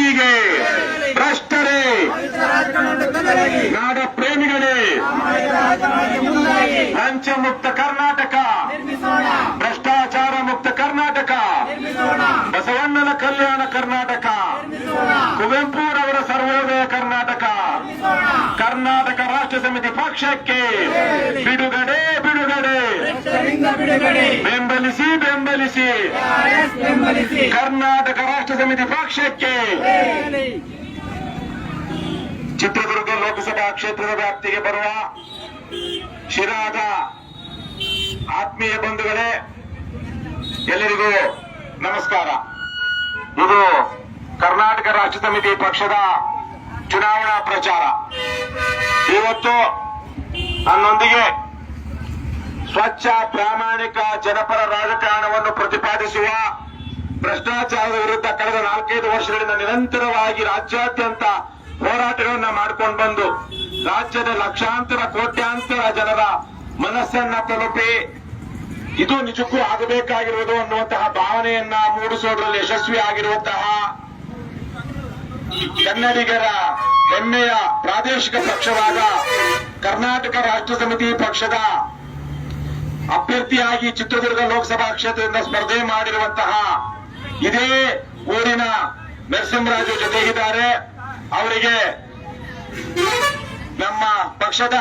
ಪಾರ್ಟಿಗೆ ಭ್ರಷ್ಟರೇ. ನಾಡ ಪ್ರೇಮಿಗಳೇ. ಲಂಚ ಮುಕ್ತ ಕರ್ನಾಟಕ. ಭ್ರಷ್ಟಾಚಾರ ಮುಕ್ತ ಕರ್ನಾಟಕ. ಬಸವಣ್ಣನ ಕಲ್ಯಾಣ ಕರ್ನಾಟಕ. ಕುವೆಂಪುರವರ ಸರ್ವೋದಯ ಕರ್ನಾಟಕ. ಕರ್ನಾಟಕ ರಾಷ್ಟ್ರ ಸಮಿತಿ ಪಕ್ಷಕ್ಕೆ ಬಿಡುಗಡೆ ಬಿಡುಗಡೆ. ಬೆಂಬಲಿಸಿ ಬೆಂಬಲಿಸಿ. ಕರ್ನಾಟಕ ಸಮಿತಿ ಪಕ್ಷಕ್ಕೆ ಚಿತ್ರದುರ್ಗ ಲೋಕಸಭಾ ಕ್ಷೇತ್ರದ ವ್ಯಾಪ್ತಿಗೆ ಬರುವ ಶಿರಾದ ಆತ್ಮೀಯ ಬಂಧುಗಳೇ ಎಲ್ಲರಿಗೂ ನಮಸ್ಕಾರ. ಇದು ಕರ್ನಾಟಕ ರಾಜ್ಯ ಸಮಿತಿ ಪಕ್ಷದ ಚುನಾವಣಾ ಪ್ರಚಾರ. ಇವತ್ತು ನನ್ನೊಂದಿಗೆ ಸ್ವಚ್ಛ ಪ್ರಾಮಾಣಿಕ ಜನಪರ ರಾಜಕಾರಣವನ್ನು ಪ್ರತಿಪಾದಿಸುವ ಭ್ರಷ್ಟಾಚಾರದ ವಿರುದ್ಧ ಕಳೆದ ನಾಲ್ಕೈದು ವರ್ಷಗಳಿಂದ ನಿರಂತರವಾಗಿ ರಾಜ್ಯಾದ್ಯಂತ ಹೋರಾಟಗಳನ್ನ ಮಾಡ್ಕೊಂಡು ಬಂದು ರಾಜ್ಯದ ಲಕ್ಷಾಂತರ, ಕೋಟ್ಯಾಂತರ ಜನರ ಮನಸ್ಸನ್ನ ತಲುಪಿ ಇದು ನಿಜಕ್ಕೂ ಆಗಬೇಕಾಗಿರುವುದು ಅನ್ನುವಂತಹ ಭಾವನೆಯನ್ನ ಮೂಡಿಸೋದ್ರಲ್ಲಿ ಯಶಸ್ವಿ ಆಗಿರುವಂತಹ ಕನ್ನಡಿಗರ ಹೆಮ್ಮೆಯ ಪ್ರಾದೇಶಿಕ ಪಕ್ಷವಾದ ಕರ್ನಾಟಕ ರಾಷ್ಟ್ರ ಸಮಿತಿ ಪಕ್ಷದ ಅಭ್ಯರ್ಥಿಯಾಗಿ ಚಿತ್ರದುರ್ಗ ಲೋಕಸಭಾ ಕ್ಷೇತ್ರದಿಂದ ಸ್ಪರ್ಧೆ ಮಾಡಿರುವಂತಹ ಇದೇ ಊರಿನ ನರಸಿಂಹರಾಜು ಜೊತೆಗಿದ್ದಾರೆ. ಅವರಿಗೆ ನಮ್ಮ ಪಕ್ಷದ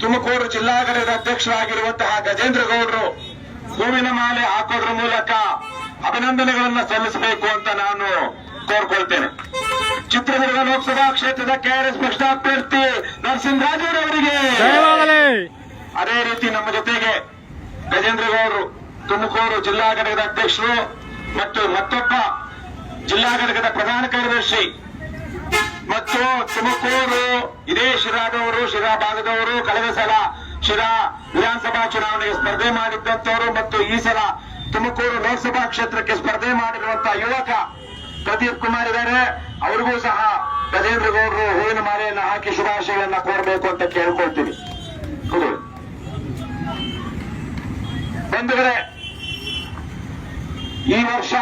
ತುಮಕೂರು ಜಿಲ್ಲಾ ಘಟಕದ ಅಧ್ಯಕ್ಷರಾಗಿರುವಂತಹ ಗಜೇಂದ್ರ ಗೌಡರು ಹೂವಿನ ಮಾಲೆ ಹಾಕೋದ್ರ ಮೂಲಕ ಅಭಿನಂದನೆಗಳನ್ನ ಸಲ್ಲಿಸಬೇಕು ಅಂತ ನಾನು ಕೋರ್ಕೊಳ್ತೇನೆ. ಚಿತ್ರದುರ್ಗ ಲೋಕಸಭಾ ಕ್ಷೇತ್ರದ ಕೆಆರ್ಎಸ್ ಪಕ್ಷದ ಅಭ್ಯರ್ಥಿ ನರಸಿಂಹರಾಜುರವರಿಗೆ ಅವರಿಗೆ. ಅದೇ ರೀತಿ ನಮ್ಮ ಜೊತೆಗೆ ಗಜೇಂದ್ರ ಗೌಡರು ತುಮಕೂರು ಜಿಲ್ಲಾ ಘಟಕದ ಅಧ್ಯಕ್ಷರು ಮತ್ತು ಮತ್ತೊಬ್ಬ ಜಿಲ್ಲಾ ಘಟಕದ ಪ್ರಧಾನ ಕಾರ್ಯದರ್ಶಿ ಮತ್ತು ತುಮಕೂರು ಇದೇ ಶಿರಾದವರು ಶಿರಾ ಭಾಗದವರು ಕಳೆದ ಸಲ ಶಿರಾ ವಿಧಾನಸಭಾ ಚುನಾವಣೆಗೆ ಸ್ಪರ್ಧೆ ಮಾಡಿದ್ದಂತವರು ಮತ್ತು ಈ ಸಲ ತುಮಕೂರು ಲೋಕಸಭಾ ಕ್ಷೇತ್ರಕ್ಕೆ ಸ್ಪರ್ಧೆ ಮಾಡಿರುವಂತಹ ಯುವಕ ಪ್ರದೀಪ್ ಕುಮಾರ್ ಇದ್ದಾರೆ. ಅವರಿಗೂ ಸಹ ಗಜೇಂದ್ರ ಗೌಡರು ಹೂವಿನ ಮಾಲೆಯನ್ನು ಹಾಕಿ ಶುಭಾಶಯಗಳನ್ನ ಕೋರಬೇಕು ಅಂತ ಕೇಳ್ಕೊಳ್ತೀವಿ. ಬಂಧುಗಳೇ ಈ ವರ್ಷ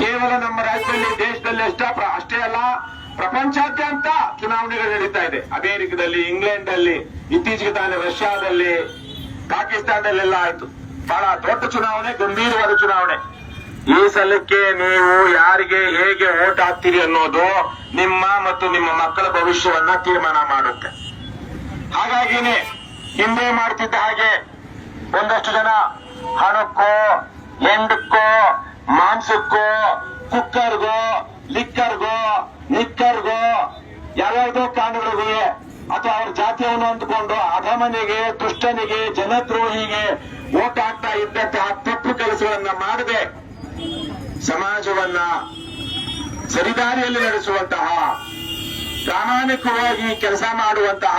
ಕೇವಲ ನಮ್ಮ ರಾಜ್ಯದಲ್ಲಿ, ದೇಶದಲ್ಲಿ ಅಷ್ಟ ಅಷ್ಟೇ ಅಲ್ಲ, ಪ್ರಪಂಚಾದ್ಯಂತ ಚುನಾವಣೆಗಳು ನಡೀತಾ ಇದೆ. ಅಮೆರಿಕದಲ್ಲಿ ಇಂಗ್ಲೆಂಡ್ ಅಲ್ಲಿ ಇತ್ತೀಚೆಗೆ ತಾನೇ ರಷ್ಯಾದಲ್ಲಿ, ಪಾಕಿಸ್ತಾನದಲ್ಲೆಲ್ಲ ಆಯ್ತು. ಬಹಳ ದೊಡ್ಡ ಚುನಾವಣೆ, ಗಂಭೀರವಾದ ಚುನಾವಣೆ. ಈ ಸಲಕ್ಕೆ ನೀವು ಯಾರಿಗೆ ಹೇಗೆ ಓಟ್ ಹಾಕ್ತೀರಿ ಅನ್ನೋದು ನಿಮ್ಮ ಮತ್ತು ನಿಮ್ಮ ಮಕ್ಕಳ ಭವಿಷ್ಯವನ್ನ ತೀರ್ಮಾನ ಮಾಡುತ್ತೆ. ಹಾಗಾಗಿನೇ ಹಿಂದೆ ಮಾಡ್ತಿದ್ದ ಹಾಗೆ ಒಂದಷ್ಟು ಜನ ಹಣಕ್ಕೋ ಎಂಡಕ್ಕೋ ಮಾಂಸಕ್ಕೋ, ಕುಕ್ಕರ್ಗೋ, ಲಿಕ್ಕರ್ಗೋ, ನಿಕ್ಕರ್ಗೋ, ಯಾವ್ಯಾವುದೋ ಕಾರಣಗಳಿಗೆ ಅಥವಾ ಅವ್ರ ಜಾತಿಯವನು ಅಂದ್ಕೊಂಡು ಅಧಮನಿಗೆ, ದುಷ್ಟನಿಗೆ, ಜನದ್ರೋಹಿಗೆ ಓಟ್ ಹಾಕ್ತಾ ಇದ್ದಂತಹ ತಪ್ಪು ಕೆಲಸಗಳನ್ನ ಮಾಡದೆ ಸಮಾಜವನ್ನ ಸರಿದಾರಿಯಲ್ಲಿ ನಡೆಸುವಂತಹ, ಪ್ರಾಮಾಣಿಕವಾಗಿ ಕೆಲಸ ಮಾಡುವಂತಹ,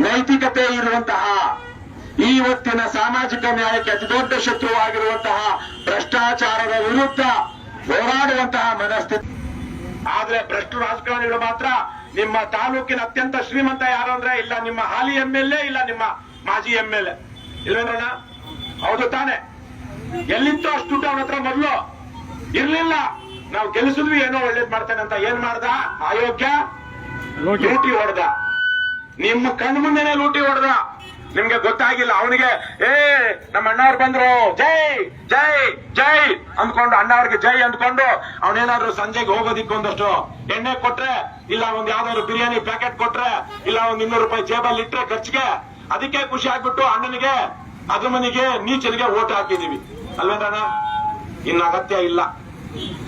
ನೈತಿಕತೆ ಇರುವಂತಹ ಈ ಹೊತ್ತಿನ ಸಾಮಾಜಿಕ ನ್ಯಾಯಕ್ಕೆ ಅತಿದೊಡ್ಡ ಶತ್ರುವಾಗಿರುವಂತಹ ಭ್ರಷ್ಟಾಚಾರದ ವಿರುದ್ಧ ಹೋರಾಡುವಂತಹ ಮನಸ್ಥಿತಿ. ಆದ್ರೆ ಭ್ರಷ್ಟ ರಾಜಕಾರಣಿಗಳು ಮಾತ್ರ ನಿಮ್ಮ ತಾಲೂಕಿನ ಅತ್ಯಂತ ಶ್ರೀಮಂತ ಯಾರು ಅಂದ್ರೆ ಇಲ್ಲ ನಿಮ್ಮ ಹಾಲಿ ಎಂ ಎಲ್ ಎ ಇಲ್ಲ ನಿಮ್ಮ ಮಾಜಿ ಎಂ ಎಲ್ ಎ ಇಲ್ವೇನಣ್ಣ? ಹೌದು ತಾನೆ. ಎಲ್ಲಿತ್ತು ಅಷ್ಟು ದುಡ್ಡು ಅವನ ಹತ್ರ ಮೊದಲು. ಇರ್ಲಿಲ್ಲ. ನಾವು ಗೆಲ್ಲಿಸಿದ್ವಿ ಏನೋ ಒಳ್ಳೇದ್ ಮಾಡ್ತಾನೆ ಅಂತ ಏನ್ ಮಾಡ್ದ? ಅಯೋಗ್ಯ? ಲೂಟಿ ಹೊಡೆದ. ನಿಮ್ಮ ಕಣ್ಮುಂದೆನೆ ಲೂಟಿ ಹೊಡೆದ. ನಿಮ್ಗೆ ಗೊತ್ತಾಗಿಲ್ಲ, ಅವನಿಗೆ, ಏ, ನಮ್ಮ ಅಣ್ಣವ್ರು ಬಂದ್ರು, ಜೈ ಜೈ ಜೈ ಅಂದ್ಕೊಂಡು ಅಣ್ಣವ್ರಿಗೆ ಜೈ ಅಂದ್ಕೊಂಡು ಅವನೇನಾದ್ರು ಸಂಜೆಗೆ ಹೋಗೋದಿಕ್ಕೆ ಒಂದಷ್ಟು ಎಣ್ಣೆ ಕೊಟ್ರೆ, ಇಲ್ಲ ಒಂದ್ ಯಾವ್ದಾದ್ರು ಬಿರಿಯಾನಿ ಪ್ಯಾಕೆಟ್ ಕೊಟ್ರೆ, ಇಲ್ಲ ಒಂದ್ ಇನ್ನೂರು ರೂಪಾಯಿ ಜೇಬಲ್ಲಿ ಇಟ್ರೆ ಖರ್ಚಿಗೆ, ಅದಕ್ಕೆ ಖುಷಿ ಆಗ್ಬಿಟ್ಟು ಅಣ್ಣನಿಗೆ ಅಗಮನಿಗೆ ನೀಚನಿಗೆ ಓಟ್ ಹಾಕಿದೀವಿ. ಅಲ್ವೇನಣ್ಣ ಇನ್ನು ಅಗತ್ಯ ಇಲ್ಲ.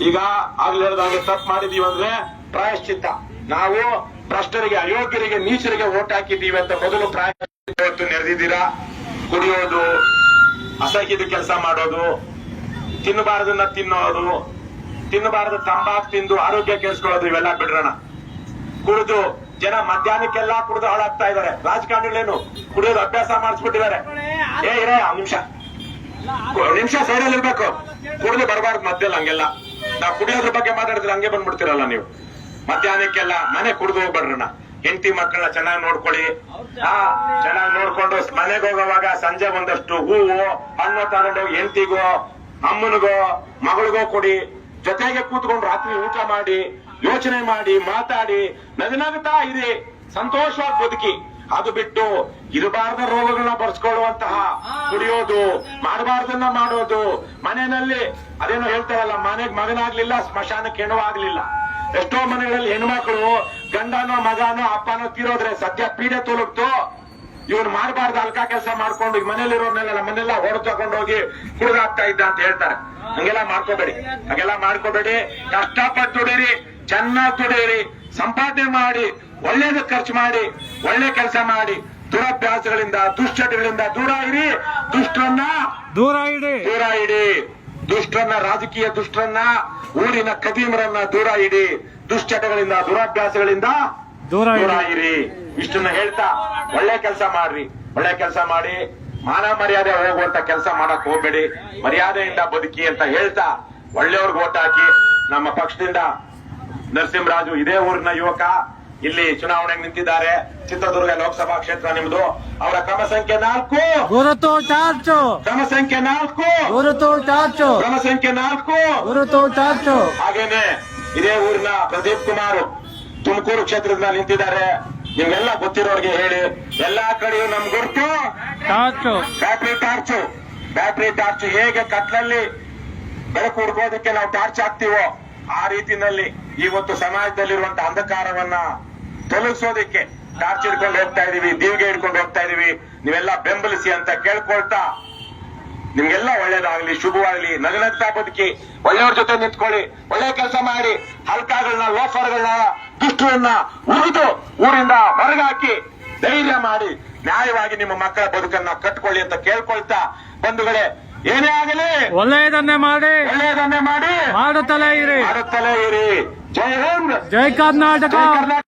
ಈಗ ಆಗ್ಲೇ ಹೇಳ್ದಾಗೆ ತಪ್ಪು ಮಾಡಿದೀವಿ ಅಂದ್ರೆ ಪ್ರಾಯಶ್ಚಿತ್ತ. ನಾವು ಭ್ರಷ್ಟರಿಗೆ, ಅಯೋಗ್ಯರಿಗೆ, ನೀಚರಿಗೆ ಓಟ್ ಹಾಕಿದ್ದೀವಿ ಅಂತ ಮೊದಲು ಪ್ರಾಯತ್ತು ನೆರೆದಿದ್ದೀರಾ? ಕುಡಿಯೋದು, ಅಸಹ್ಯದ ಕೆಲಸ ಮಾಡೋದು, ತಿನ್ನಬಾರದನ್ನ ತಿನ್ನೋದು, ತಿನ್ನಬಾರದು ತಂಬಾಕು ತಿಂದು ಆರೋಗ್ಯ ಕೆಡಿಸ್ಕೊಳ್ಳೋದು ಇವೆಲ್ಲ ಬಿಡ್ರಣ. ಕುಡಿದು, ಜನ ಮಧ್ಯಾಹ್ನಕ್ಕೆಲ್ಲ ಕುಡಿದು ಹಾಳಾಗ್ತಾ ಇದಾರೆ ರಾಜಕಾರಣಿಗಳೇನು ಕುಡಿಯೋದು ಅಭ್ಯಾಸ ಮಾಡಿಸ್ಬಿಟ್ಟಿದ್ದಾರೆ. ಏ ಇರೇ ನಿಮಿಷ. ನಿಮಿಷ ಸೈಡಲ್ಲಿ ಇರ್ಬೇಕು. ಕುಡಿದು ಬರಬಾರ್ದು ಮಧ್ಯಲ್ಲ ಹಂಗೆಲ್ಲ. ನಾವು ಕುಡಿಯೋದ್ರ ಬಗ್ಗೆ ಮಾತಾಡಿದ್ರೆ ಹಂಗೆ ಬಂದ್ಬಿಡ್ತೀರಲ್ಲ ನೀವು. ಮಧ್ಯಾಹ್ನಕ್ಕೆಲ್ಲ ಮನೆ ಕುಡಿದು ಹೋಗ್ಬೇಡ್ರಣ್ಣ ಹೆಂಡತಿ ಮಕ್ಕಳನ್ನ ಚೆನ್ನಾಗಿ ನೋಡ್ಕೊಳ್ಳಿ. ಆ ಚೆನ್ನಾಗಿ ನೋಡ್ಕೊಂಡು ಮನೆಗೆ ಹೋಗೋವಾಗ ಸಂಜೆ ಒಂದಷ್ಟು ಹೂವು ಹಣ್ಣು ತಗೊಂಡು ಹೆಂಡತಿಗೋ ಅಮ್ಮನಿಗೋ ಮಗಳಿಗೋ ಕೊಡಿ. ಜೊತೆಗೆ ಕೂತ್ಕೊಂಡು ರಾತ್ರಿ ಊಟ ಮಾಡಿ ಯೋಚನೆ ಮಾಡಿ ಮಾತಾಡಿ. ನಗನಗ್ತಾ ಇರಿ. ಸಂತೋಷವಾಗಿ ಬದುಕಿ. ಅದು ಬಿಟ್ಟು ಇರಬಾರ್ದ ರೋಗಗಳನ್ನ ಬರ್ಸ್ಕೊಳ್ಳುವಂತಹ ಕುಡಿಯೋದು ಮಾಡಬಾರ್ದನ್ನ ಮಾಡೋದು. ಮನೆಯಲ್ಲಿ ಅದೇನೋ ಹೇಳ್ತಾರಲ್ಲ ಮನೆಗ್ ಮಗನಾಗ್ಲಿಲ್ಲ ಸ್ಮಶಾನಕ್ಕೆ ಹೆಣವಾಗ್ಲಿಲ್ಲ. ಎಷ್ಟೋ ಮನೆಗಳಲ್ಲಿ ಹೆಣ್ಮಕ್ಳು ಗಂಡನೋ ಮಗನೋ ಅಪ್ಪನೋ ತೀರೋದ್ರೆ ಸದ್ಯ ಪೀಡೆ ತೊಲಗ್ತು. ಇವನು ಮಾಡಬಾರ್ದು ಅಲ್ಕಾ ಕೆಲಸ ಮಾಡ್ಕೊಂಡು ಈಗ ಮನೇಲಿರೋರ್ನೆಲ್ಲ ಮನೆಲ್ಲ ಹೊಡೆದು ತಗೊಂಡು ಹೋಗಿ ಕುಡಿದಾಗ್ತಾ ಇದ್ದ ಅಂತ ಹೇಳ್ತಾರೆ. ಹಂಗೆಲ್ಲ ಮಾಡ್ಕೋಬೇಡಿ. ಹಂಗೆಲ್ಲ ಮಾಡ್ಕೋಬೇಡಿ. ಕಷ್ಟಪಟ್ಟು ದುಡೀರಿ ಚೆನ್ನಾಗಿ ದುಡೀರಿ ಸಂಪಾದನೆ ಮಾಡಿ ಒಳ್ಳೇದು ಖರ್ಚು ಮಾಡಿ ಒಳ್ಳೆ ಕೆಲಸ ಮಾಡಿ ದುರಭ್ಯಾಸಗಳಿಂದ ದುಶ್ಚಟಗಳಿಂದ ದೂರ ಇರಿ. ದುಷ್ಟರನ್ನ ದೂರ ಇಡಿ. ದೂರ ಇಡಿ. ದುಷ್ಟರನ್ನ ರಾಜಕೀಯ ದುಷ್ಟರನ್ನ ಊರಿನ ಕದೀಮರನ್ನ ದೂರ ಇಡಿ. ದುಶ್ಚಟಗಳಿಂದ ದುರಾಭ್ಯಾಸಗಳಿಂದ ದೂರ ಇರಿ. ಇಷ್ಟನ್ನ ಹೇಳ್ತಾ ಒಳ್ಳೆ ಕೆಲಸ ಮಾಡ್ರಿ. ಒಳ್ಳೆ ಕೆಲಸ ಮಾಡಿ ಮಾನ ಮರ್ಯಾದೆ ಹೋಗುವಂತ ಕೆಲಸ ಮಾಡಕ್ ಹೋಗ್ಬೇಡಿ. ಮರ್ಯಾದೆಯಿಂದ ಬದುಕಿ ಅಂತ ಹೇಳ್ತಾ ಒಳ್ಳೆಯವ್ರಿಗೆ ಓಟ್ ಹಾಕಿ ನಮ್ಮ ಪಕ್ಷದಿಂದ ನರಸಿಂಹರಾಜು ಇದೇ ಊರಿನ ಯುವಕ. ಇಲ್ಲಿ ಚುನಾವಣೆಗೆ ನಿಂತಿದ್ದಾರೆ ಚಿತ್ರದುರ್ಗ ಲೋಕಸಭಾ ಕ್ಷೇತ್ರ ನಿಮ್ದು. ಅವರ ಕ್ರಮ ಸಂಖ್ಯೆ ನಾಲ್ಕು. ಗುರುತು ಚಾರ್ಜು ಕ್ರಮ ಸಂಖ್ಯೆ ನಾಲ್ಕು. ಗುರುತು ಚಾರ್ಜು ಕ್ರಮ ಸಂಖ್ಯೆ ನಾಲ್ಕು. ಗುರುತು ಚಾರ್ಜು ಹಾಗೇನೆ ಇದೇ ಊರಿನ ಪ್ರದೀಪ್ ಕುಮಾರ್ ತುಮಕೂರು ಕ್ಷೇತ್ರದಿಂದ ನಿಂತಿದ್ದಾರೆ. ನಿಮ್ಗೆಲ್ಲ ಗೊತ್ತಿರೋರಿಗೆ ಹೇಳಿ. ಎಲ್ಲಾ ಕಡೆಯೂ ನಮ್ ಗುರುತು. Torch battery torch. Battery torch ಹೇಗೆ ಕತ್ಲಲ್ಲಿ ಬೆಳಕು ಹುಡುಕೋದಕ್ಕೆ ನಾವು ಟಾರ್ಚ್ ಹಾಕ್ತಿವೋ ಆ ರೀತಿನಲ್ಲಿ ಇವತ್ತು ಸಮಾಜದಲ್ಲಿರುವಂತ ಅಂಧಕಾರವನ್ನ ತೊಲಗಿಸೋದಕ್ಕೆ ಟಾರ್ಚ್ ಹಿಡ್ಕೊಂಡು ಹೋಗ್ತಾ ಇದೀವಿ ದೀವಿಗೆ ಹಿಡ್ಕೊಂಡು ಹೋಗ್ತಾ ಇದೀವಿ. ನೀವೆಲ್ಲ ಬೆಂಬಲಿಸಿ ಅಂತ ಕೇಳ್ಕೊಳ್ತಾ ನಿಮ್ಗೆಲ್ಲ ಒಳ್ಳೇದಾಗ್ಲಿ ಶುಭವಾಗ್ಲಿ. ನಗನಗ್ತಾ ಬದುಕಿ ಒಳ್ಳೆಯವ್ರ ಜೊತೆ ನಿಂತ್ಕೊಳ್ಳಿ ಒಳ್ಳೆ ಕೆಲಸ ಮಾಡಿ ಹಲ್ಕಾಗಳನ್ನ ಲೋಫರ್ಗಳನ್ನ ದುಷ್ಟರನ್ನ ಉರಿದು ಊರಿಂದ ಹೊರಗಾಕಿ ಧೈರ್ಯ ಮಾಡಿ ನ್ಯಾಯವಾಗಿ ನಿಮ್ಮ ಮಕ್ಕಳ ಬದುಕನ್ನ ಕಟ್ಕೊಳ್ಳಿ ಅಂತ ಕೇಳ್ಕೊಳ್ತಾ ಬಂಧುಗಳೇ ಏನೇ ಆಗಲಿ. ಒಳ್ಳೆಯದನ್ನೇ ಮಾಡಿ. ಒಳ್ಳೆಯದನ್ನೇ ಮಾಡಿ. ಮಾಡುತ್ತಲೇ ಇರಿ. ಮಾಡುತ್ತಲೇ ಇರಿ. ಜೈ ಹಿಂದ್. ಜೈ ಕರ್ನಾಟಕ.